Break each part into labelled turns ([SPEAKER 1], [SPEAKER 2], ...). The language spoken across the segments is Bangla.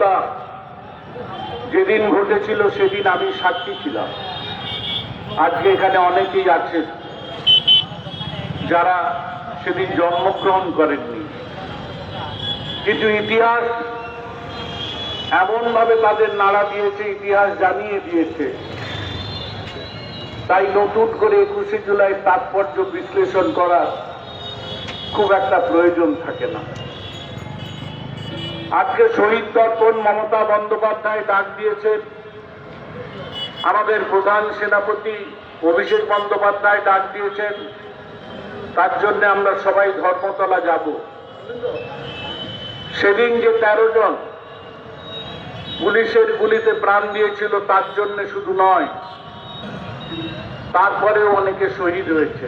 [SPEAKER 1] হত্যা যেদিন ঘটেছিল, সেদিন আমি সাক্ষী ছিলাম। আজকে এখানে অনেকেই আছেন যারা সেদিন জন্মগ্রহণ করেননি। কিন্তু ইতিহাস এমনভাবে তাদের নাড়া দিয়েছে, ইতিহাস জানিয়ে দিয়েছে। তাই নতুন করে একুশে জুলাই তাৎপর্য বিশ্লেষণ করার খুব একটা প্রয়োজন থাকে না। আজকে শহীদ দর্পণ মমতা বন্দ্যোপাধ্যায় ডাক দিয়েছেন আমাদের প্রধান সেনাপতি অভিষেক বন্দ্যোপাধ্যায় ডাক দিয়েছেন। তার জন্য আমরা সবাই ধর্মতলা যাব। সেদিন যে তেরো জন পুলিশের গুলিতে প্রাণ দিয়েছিল, তার জন্য শুধু নয়, তারপরেও অনেকে শহীদ হয়েছে।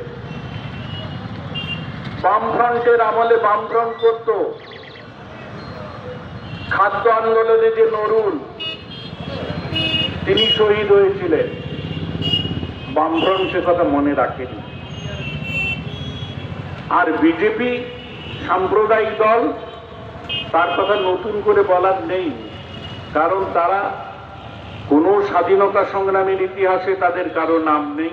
[SPEAKER 1] বামফ্রন্টের আমলে বামফ্রন্ট করত। খাদ্য আন্দোলনে যে নরুল, তিনি শহীদ হয়েছিলেন। বামফ্রন্ট সে কথা মনে রাখেনি। আর বিজেপি সাম্প্রদায়িক দল, তার কথা নতুন করে বলার নেই। কারণ তারা কোনো স্বাধীনতা সংগ্রামের ইতিহাসে তাদের কারও নাম নেই।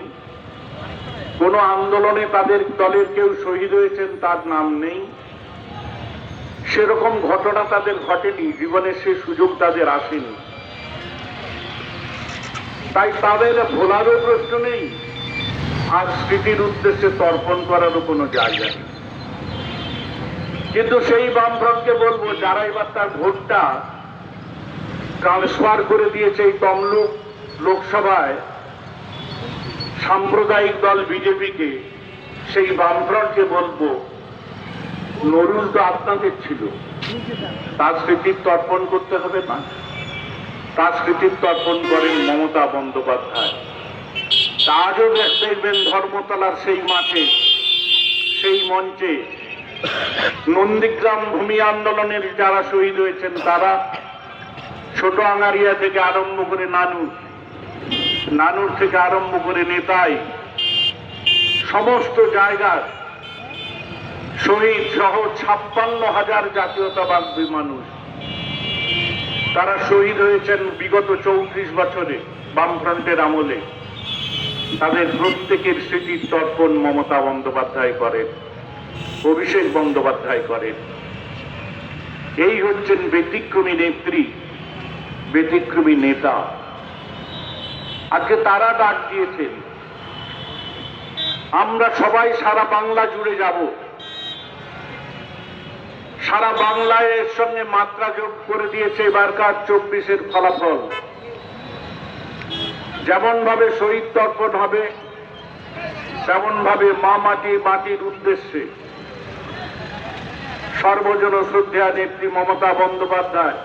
[SPEAKER 1] কোনো আন্দোলনে তাদের দলের কেউ শহীদ হয়েছেন, তার নাম নেই। সেরকম ঘটনা তাদের ঘটেনি, জীবনের সে সুযোগ তাদের আসেনি। তাই তাদের ভোলারও প্রশ্ন নেই, আর স্মৃতির উদ্দেশ্যে তর্পণ করারও কোনো জায়গা নেই। কিন্তু সেই বামফ্রন্টকে বলব, যারা এবার তার ভোটটা ট্রান্সফার করে দিয়েছে এই তমলুক লোকসভায়, সাম্প্রদায়িক দল বিজেপিকে, সেই বামফ্রন্টকে বলব নরুল তো আপনাদের ছিল। তার স্মৃতির তর্পণ করতে হবে না তার স্মৃতির তর্পণ করেন মমতা বন্দ্যোপাধ্যায়। আজও দেখবেন ধর্মতলার সেই মাঠে, সেই মঞ্চে। নন্দীগ্রাম ভূমি আন্দোলনের যারা শহীদ হয়েছেন তারা ছোট আঙারিয়া থেকে আরম্ভ করে নানুর নানুর থেকে আরম্ভ করে নেতাই, সমস্ত জায়গার শহীদ সহ ছাপ্পান্ন হাজার জাতীয়তাবাদী মানুষ তারা শহীদ হয়েছেন বিগত চৌত্রিশ বছরে বামফ্রন্টের আমলে। তাদের প্রত্যেকের স্মৃতির তর্পণ মমতা বন্দ্যোপাধ্যায় করেন, অভিষেক বন্দ্যোপাধ্যায় করেন। এই হচ্ছেন ব্যতিক্রমী নেত্রী, ব্যতিক্রমী নেতা। আজকে তারা ডাক দিয়েছেন, আমরা সবাই সারা বাংলা জুড়ে যাব। সারা বাংলায় এর সঙ্গে মাত্রা যোগ করে দিয়েছে এবারকার চব্বিশের ফলাফল। যেমন ভাবে শহীদ তর্পণ হবে তেমন ভাবে মা মাটি মাটির উদ্দেশ্যে সর্বজন শ্রদ্ধা নেত্রী মমতা বন্দ্যোপাধ্যায়